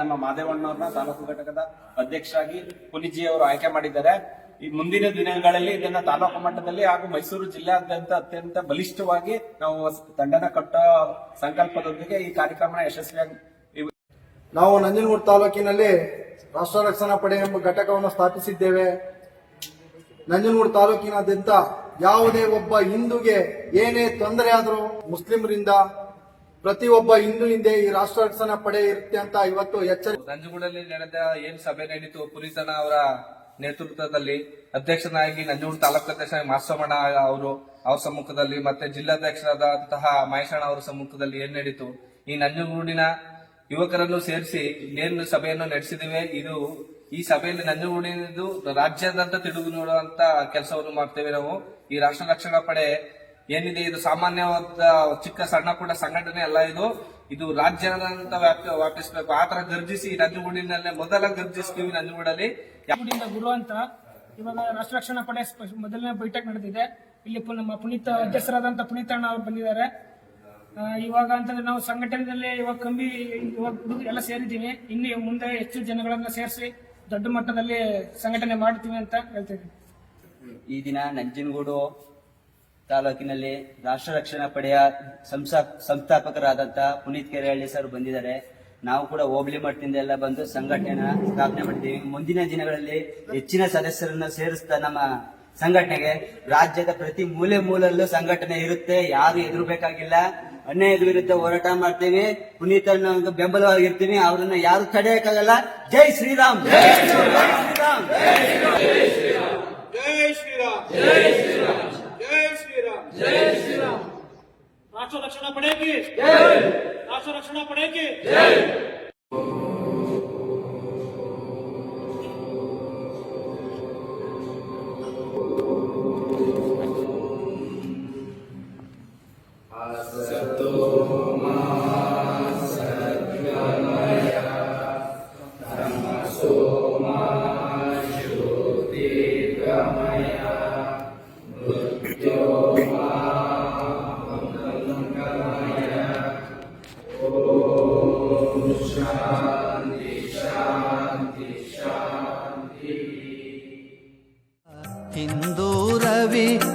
ನಮ್ಮ ಮಾದೇವಣ್ಣವ್ರನ್ನ ತಾಲೂಕು ಘಟಕದ ಅಧ್ಯಕ್ಷರಾಗಿ ಪುನಿಜಿ ಅವರು ಆಯ್ಕೆ ಮಾಡಿದ್ದಾರೆ. ಈ ಮುಂದಿನ ದಿನಗಳಲ್ಲಿ ಇದನ್ನ ತಾಲೂಕು ಮಟ್ಟದಲ್ಲಿ ಹಾಗೂ ಮೈಸೂರು ಜಿಲ್ಲೆಯಾದ್ಯಂತ ಅತ್ಯಂತ ಬಲಿಷ್ಠವಾಗಿ ನಾವು ತಂಡನ ಕಟ್ಟ ಸಂಕಲ್ಪದೊಂದಿಗೆ ಈ ಕಾರ್ಯಕ್ರಮ ಯಶಸ್ವಿಯಾಗಿ ನಾವು ನಂಜನಗೂಡು ತಾಲೂಕಿನಲ್ಲಿ ರಾಷ್ಟ್ರ ರಕ್ಷಣಾ ಪಡೆ ಎಂಬ ಘಟಕವನ್ನು ಸ್ಥಾಪಿಸಿದ್ದೇವೆ. ನಂಜನಗೂಡು ತಾಲೂಕಿನಾದ್ಯಂತ ಯಾವುದೇ ಒಬ್ಬ ಹಿಂದೂಗೆ ಏನೇ ತೊಂದರೆ ಆದರೂ ಮುಸ್ಲಿಮರಿಂದ ಪ್ರತಿಯೊಬ್ಬ ಹಿಂದೂ ಹಿಂದೆ ಈ ರಾಷ್ಟ್ರ ರಕ್ಷಣಾ ಪಡೆ ಇರುತ್ತೆ ಅಂತ ಇವತ್ತು ಎಚ್ಚರಿಕೆ ನಂಜುಗೂಡಲ್ಲಿ ನಡೆದ ಏನ್ ಸಭೆ ನಡೀತು? ಪುನೀತನ ಅವರ ನೇತೃತ್ವದಲ್ಲಿ ಅಧ್ಯಕ್ಷನಾಗಿ ನಂಜುಗೂಡು ತಾಲೂಕು ಅಧ್ಯಕ್ಷ ಮಾಸಮಣ್ಣ ಅವರು ಅವ್ರ ಸಮ್ಮುಖದಲ್ಲಿ ಮತ್ತೆ ಜಿಲ್ಲಾಧ್ಯಕ್ಷರಾದಂತಹ ಮಹೇಶಣ್ಣ ಅವರ ಸಮ್ಮುಖದಲ್ಲಿ ಏನ್ ನಡೀತು? ಈ ನಂಜುಗೂಡಿನ ಯುವಕರನ್ನು ಸೇರಿಸಿ ಏನ್ ಸಭೆಯನ್ನು ನಡೆಸಿದಿವೆ? ಇದು ಈ ಸಭೆಯಲ್ಲಿ ನಂಜುಗೂಡಿನದು ರಾಜ್ಯಾದ್ಯಂತ ತಿಳಿದು ನೋಡುವಂತ ಕೆಲಸವನ್ನು ಮಾಡ್ತೇವೆ ನಾವು. ಈ ರಾಷ್ಟ್ರ ರಕ್ಷಣಾ ಪಡೆ ಏನಿದೆ ಇದು ಸಾಮಾನ್ಯವಾದ ಚಿಕ್ಕ ಸಣ್ಣ ಪುಟ್ಟ ಸಂಘಟನೆ ಅಲ್ಲ ಇದು. ಇದು ರಾಜ್ಯದಂತ ವ್ಯಾಪ್ತಿ ವ್ಯಾಪಿಸಬೇಕು. ಆ ತರ ಗರ್ಜಿಸಿ ನಂಜುಗೂಡಿನಲ್ಲೇ ಮೊದಲ ಗರ್ಜಿಸ್ತೀವಿ ನಂಜುಗೂಡಲ್ಲಿ. ಗುರು ಅಂತ ಇವಾಗ ರಾಷ್ಟ್ರ ರಕ್ಷಣಾ ಪಡೆ ಮೊದಲನೇ ಬೈಠಕ್ ನಡೆದಿದೆ. ಇಲ್ಲಿ ನಮ್ಮ ಪುನೀತ್ ಅಧ್ಯಕ್ಷರಾದಂತ ಪುನೀತ ಅಣ್ಣ ಅವ್ರು ಬಂದಿದ್ದಾರೆ. ಇವಾಗ ಅಂತಂದ್ರೆ ನಾವು ಸಂಘಟನೆಯಲ್ಲಿ ಇವಾಗ ಕಂಬಿ ಇವಾಗ ಎಲ್ಲ ಸೇರಿದ್ದೀವಿ. ಇನ್ನು ಮುಂದೆ ಹೆಚ್ಚು ಜನಗಳನ್ನ ಸೇರಿಸಿ ದೊಡ್ಡ ಮಟ್ಟದಲ್ಲಿ ಸಂಘಟನೆ ಮಾಡ್ತೀವಿ ಅಂತ ಹೇಳ್ತೀವಿ ಈ ದಿನ ನಂಜನಗೂಡು ತಾಲೂಕಿನಲ್ಲಿ ರಾಷ್ಟ್ರ ರಕ್ಷಣಾ ಪಡೆಯ ಸಂಸ್ಥಾ- ಸಂಸ್ಥಾಪಕರಾದಂಥ ಪುನೀತ್ ಕೆರೆಹಳ್ಳಿ ಸರ್ ಬಂದಿದ್ದಾರೆ. ನಾವು ಕೂಡ ಹೋಬಳಿ ಮಟ್ಟದಿಂದ ಎಲ್ಲ ಬಂದು ಸಂಘಟನೆನ ಸ್ಥಾಪನೆ ಮಾಡಿದ್ದೀವಿ ಮುಂದಿನ ದಿನಗಳಲ್ಲಿ ಹೆಚ್ಚಿನ ಸದಸ್ಯರನ್ನು ಸೇರಿಸ್ತಾ ನಮ್ಮ ಸಂಘಟನೆಗೆ ರಾಜ್ಯದ ಪ್ರತಿ ಮೂಲೆ ಮೂಲಲ್ಲೂ ಸಂಘಟನೆ ಇರುತ್ತೆ. ಯಾರು ಎದುರಬೇಕಾಗಿಲ್ಲ. ಅನ್ಯಾಯದ ವಿರುದ್ಧ ಹೋರಾಟ ಮಾಡ್ತೀವಿ. ಪುನೀತ್ ಒಂದು ಬೆಂಬಲವಾಗಿರ್ತೀವಿ. ಅವ್ರನ್ನ ಯಾರು ತಡೆಯಕ್ಕಾಗಲ್ಲ. ಜೈ ಶ್ರೀರಾಮ್. ಜೈ ಶ್ರೀರಾಮ್. ರಾಷ್ಟ್ರ ರಕ್ಷಣಾ ಪಡೆಗೆ ರಾಷ್ಟ್ರ ರಕ್ಷಣಾ ಪಡೆಗೆ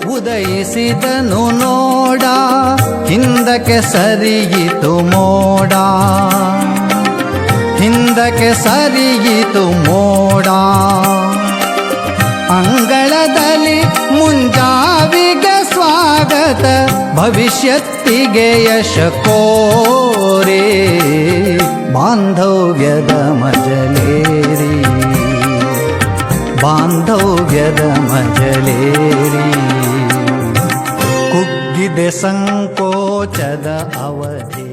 ಉದಯಿಸಿದನು ನೋಡ ಹಿಂದಕ್ಕೆ ಸರಿಯಿತು ಮೋಡ. ಹಿಂದಕ್ಕೆ ಸರಿಯಿತು ಮೋಡ. ಅಂಗಳದಲ್ಲಿ ಮುಂಜಾವಿಗೆ ಸ್ವಾಗತ ಭವಿಷ್ಯತ್ತಿಗೆ ಯಶ ಕೋರೆ ಬಾಂಧವ್ಯದ ಮಜಲೇರಿ ಬಾಂಧವ್ಯದ ಮಜಲೇರಿ. ಕುಗ್ಗಿದೆ ಸಂಕೋಚದ ಅವಧಿ